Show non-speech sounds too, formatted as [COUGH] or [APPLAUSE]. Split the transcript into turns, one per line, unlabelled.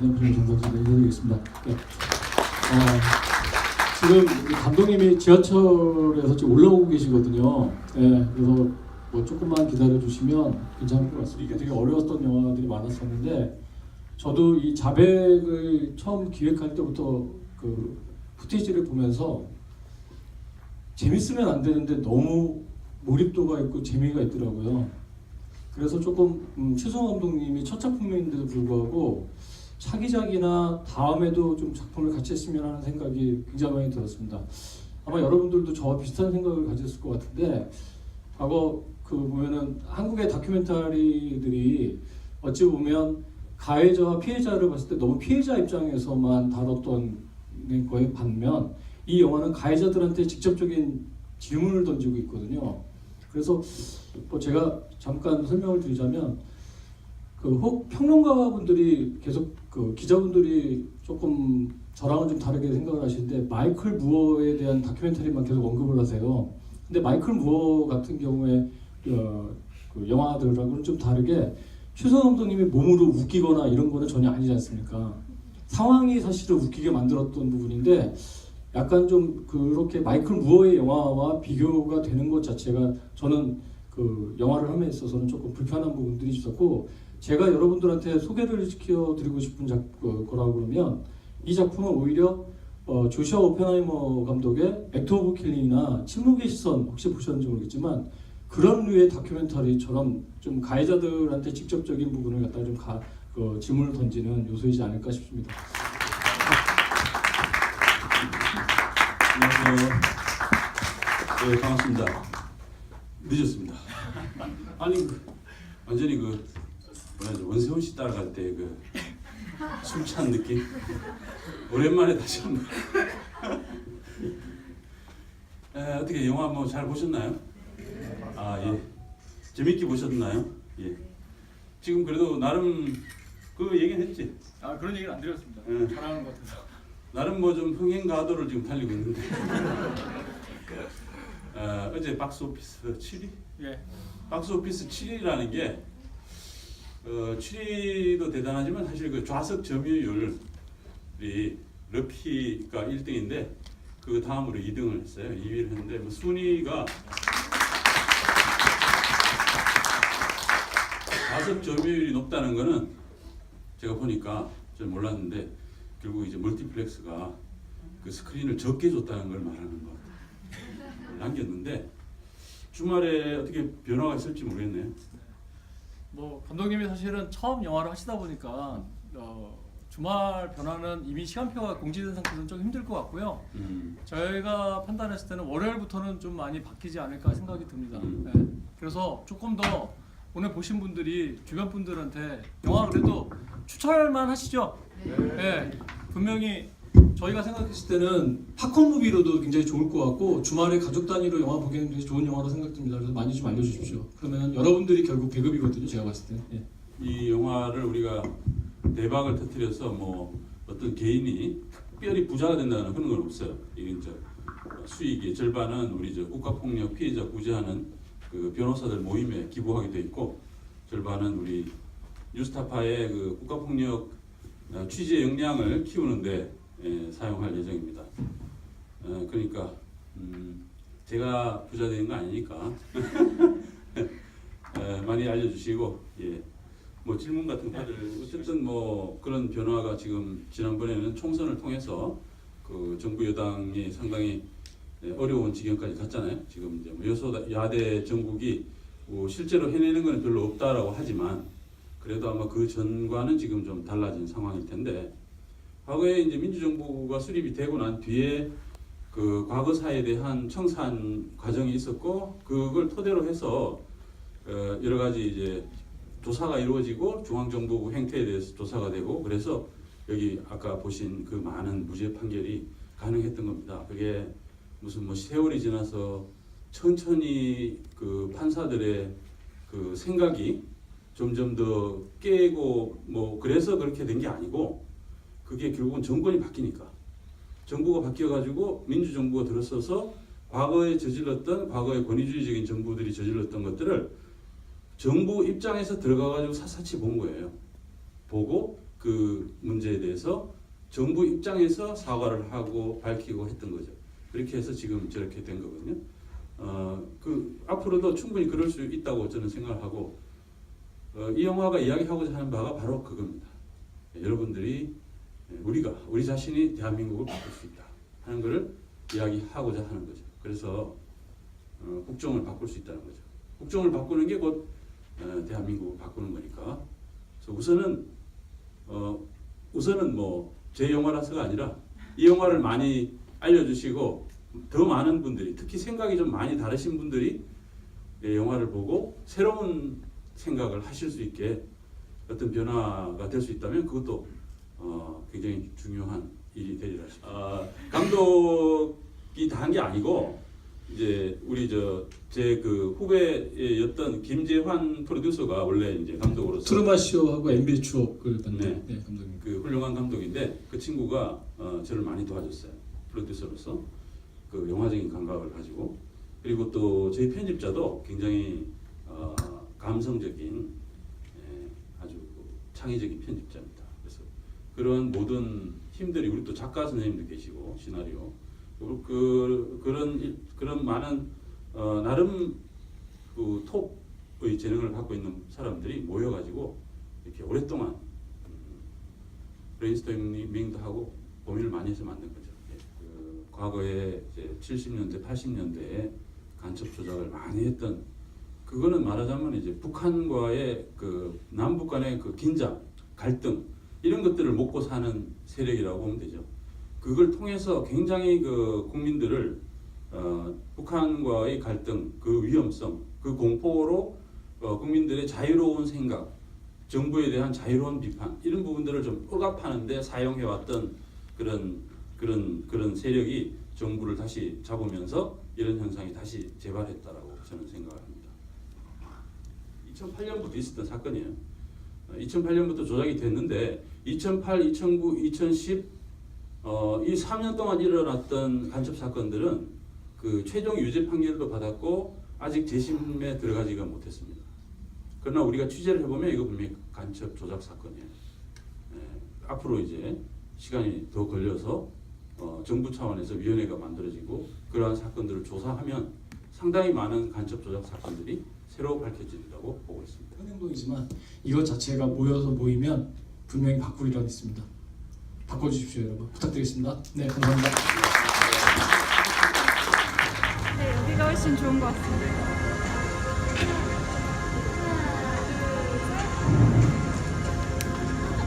민남편 정보를 해드리겠습니다. 네. 어, 지금 감독님이 지하철에서 지금 올라오고 계시거든요. 네, 그래서 뭐 조금만 기다려 주시면 괜찮을 것 같습니다. 이게 되게 어려웠던 영화들이 많았었는데 저도 이 자백을 처음 기획할 때부터 그 푸티지를 보면서 재밌으면 안 되는데 너무 몰입도가 있고 재미가 있더라고요. 그래서 조금 음, 최성 감독님이 첫 작품인데도 불구하고 차기작이나 다음에도 좀 작품을 같이 했으면 하는 생각이 굉장히 많이 들었습니다. 아마 여러분들도 저와 비슷한 생각을 가졌을 것 같은데 과거 그 보면은 한국의 다큐멘터리들이 어찌 보면 가해자와 피해자를 봤을 때 너무 피해자 입장에서만 다뤘던 거에 반면 이 영화는 가해자들한테 직접적인 질문을 던지고 있거든요. 그래서 뭐 제가 잠깐 설명을 드리자면 그 혹 평론가분들이 계속 그 기자분들이 조금 저랑은 좀 다르게 생각을 하시는데 마이클 무어에 대한 다큐멘터리만 계속 언급을 하세요. 근데 마이클 무어 같은 경우에 어, 그 영화들하고는 좀 다르게 최선 감독님이 몸으로 웃기거나 이런 거는 전혀 아니지 않습니까? 상황이 사실은 웃기게 만들었던 부분인데 약간 좀 그렇게 마이클 무어의 영화와 비교가 되는 것 자체가 저는 그 영화를 함에 있어서는 조금 불편한 부분들이 있었고 제가 여러분들한테 소개를 시켜 드리고 싶은 작, 그, 거라고 그러면 이 작품은 오히려 어, 조시아 오펜하이머 감독의 액트 오브 킬링이나 침묵의 시선 혹시 보셨는지 모르겠지만 그런 류의 다큐멘터리처럼 좀 가해자들한테 직접적인 부분을 갖다 좀 가, 그 질문을 던지는 요소이지 않을까 싶습니다.
안녕하세요. 네, 반갑습니다. 늦었습니다. 아니 그, 완전히 그 뭐라 지 원세훈 씨 따라갈 때 그 술 취한 느낌. 오랜만에 다시 한번. 에, 어떻게 영화 뭐 잘 보셨나요? 아 예. 재밌게 보셨나요? 예. 지금 그래도 나름 그 얘기는 했지.
아 그런 얘기는 안 드렸습니다.
음.
잘하는 것 같아서.
나름 뭐 좀 흥행 가도를 지금 달리고 있는데. 어, [LAUGHS] 어제 박스 오피스 7위?
예.
박스 오피스 7위라는 게 어, 7위도 대단하지만 사실 그 좌석 점유율이 럭키가 1등인데 그 다음으로 2등을 했어요. 2위를 했는데 뭐 순위가 좌석 점유율이 높다는 거는 제가 보니까 좀 몰랐는데 결국 이제 멀티플렉스가 그 스크린을 적게 줬다는 걸 말하는 것 [LAUGHS] 남겼는데 주말에 어떻게 변화가 있을지 모르겠네요.
뭐 감독님이 사실은 처음 영화를 하시다 보니까 어, 주말 변화는 이미 시간표가 공지된 상태로는 좀 힘들 것 같고요.
음.
저희가 판단했을 때는 월요일부터는 좀 많이 바뀌지 않을까 생각이 듭니다.
음.
네. 그래서 조금 더 오늘 보신 분들이 주변 분들한테 영화 그래도 추천할만 하시죠? 네. 분명히
저희가 생각했을 때는 팝콘 무비로도 굉장히 좋을 것 같고 주말에 가족 단위로 영화 보기에는 굉장히 좋은 영화로 생각됩니다. 그래서 많이 좀 알려주십시오. 그러면 여러분들이 결국 배급이거든요. 제가 봤을 때. 예.
이 영화를 우리가 대박을 터뜨려서 뭐 어떤 개인이 특별히 부자가 된다는 그런 건 없어요. 이건 저 수익의 절반은 우리 저 국가폭력 피해자 구제하는 그 변호사들 모임에 기부하게 돼 있고 절반은 우리 뉴스타파의 그 국가폭력 어, 취재 역량을 키우는데 예, 사용할 예정입니다. 어, 그러니까 음, 제가 부자 되는 거 아니니까 에, [LAUGHS] 많이 알려주시고 예. 뭐 질문 같은 거를 어쨌든 뭐 그런 변화가 지금 지난번에는 총선을 통해서 그 정부 여당이 상당히 예, 어려운 지경까지 갔잖아요. 지금 이제 뭐 여소 야대 정국이 뭐 실제로 해내는 건 별로 없다라고 하지만 그래도 아마 그 전과는 지금 좀 달라진 상황일 텐데 과거에 이제 민주정부가 수립이 되고 난 뒤에 그 과거사에 대한 청산 과정이 있었고 그걸 토대로 해서 어, 여러 가지 이제 조사가 이루어지고 중앙정부 행태에 대해서 조사가 되고 그래서 여기 아까 보신 그 많은 무죄 판결이 가능했던 겁니다. 그게 무슨 뭐 세월이 지나서 천천히 그 판사들의 그 생각이 점점 더 깨고 뭐 그래서 그렇게 된 게 아니고 그게 결국은 정권이 바뀌니까 정부가 바뀌어가지고 민주정부가 들어서서 과거에 저질렀던 과거의 권위주의적인 정부들이 저질렀던 것들을 정부 입장에서 들어가가지고 샅샅이 본 거예요. 보고 그 문제에 대해서 정부 입장에서 사과를 하고 밝히고 했던 거죠. 그렇게 해서 지금 저렇게 된 거거든요. 어, 그 앞으로도 충분히 그럴 수 있다고 저는 생각하고 어, 이 영화가 이야기하고자 하는 바가 바로 그겁니다. 예, 여러분들이 예, 우리가 우리 자신이 대한민국을 바꿀 수 있다 하는 것을 이야기하고자 하는 거죠. 그래서 어, 국정을 바꿀 수 있다는 거죠. 국정을 바꾸는 게곧 어, 대한민국을 바꾸는 거니까. 그래서 우선은 어, 우선은 뭐 제 영화라서가 아니라 이 영화를 많이 알려주시고 더 많은 분들이 특히 생각이 좀 많이 다르신 분들이 이 영화를 보고 새로운 생각을 하실 수 있게 어떤 변화가 될 수 있다면 그것도 어, 굉장히 중요한 일이 되리라 싶습니다. 아, 감독이 다 한 게 아니고 이제 우리 저 제 그 후배였던 김재환 프로듀서가 원래 이제 감독으로서
트루마 쇼하고 MB의 추억을 만든
네.
네, 감독님.
그 훌륭한 감독인데 그 친구가 어, 저를 많이 도와줬어요 프로듀서로서 그 영화적인 감각을 가지고 그리고 또 저희 편집자도 굉장히 어, 감성적인 예, 아주 창의적인 편집자입니다. 그런 모든 힘들이 우리 또 작가 선생님도 계시고 시나리오 그 그런 일- 그런 많은 어, 나름 그 톱의 재능을 갖고 있는 사람들이 모여가지고 이렇게 오랫동안 브레인스토밍도 하고 고민을 많이 해서 만든 거죠. 예. 그 과거에 이제 70년대, 80년대에 간첩 조작을 많이 했던 그거는 말하자면 이제 북한과의 그 남북 간의 그 긴장, 갈등 이런 것들을 먹고 사는 세력이라고 보면 되죠. 그걸 통해서 굉장히 그 국민들을 어, 북한과의 갈등, 그 위험성, 그 공포로 어, 국민들의 자유로운 생각, 정부에 대한 자유로운 비판 이런 부분들을 좀 억압하는데 사용해왔던 그런 그런 그런 세력이 정부를 다시 잡으면서 이런 현상이 다시 재발했다라고 저는 생각을 합니다. 2008년부터 있었던 사건이에요. 2008년부터 조작이 됐는데 2008, 2009, 2010 어, 이 3년 동안 일어났던 간첩 사건들은 그 최종 유죄 판결도 받았고 아직 재심에 들어가지가 못했습니다. 그러나 우리가 취재를 해보면 이거 분명히 간첩 조작 사건이에요. 예, 앞으로 이제 시간이 더 걸려서 어, 정부 차원에서 위원회가 만들어지고 그러한 사건들을 조사하면 상당히 많은 간첩 조작 사건들이 새로 밝혀진다고 보고 있습니다.
큰 행동이지만 이것 자체가 모여서 모이면 분명히 바꿀 일은 있습니다. 바꿔주십시오, 여러분. 부탁드리겠습니다. 네, 감사합니다.
네, 여기가 훨씬 좋은 것 같습니다.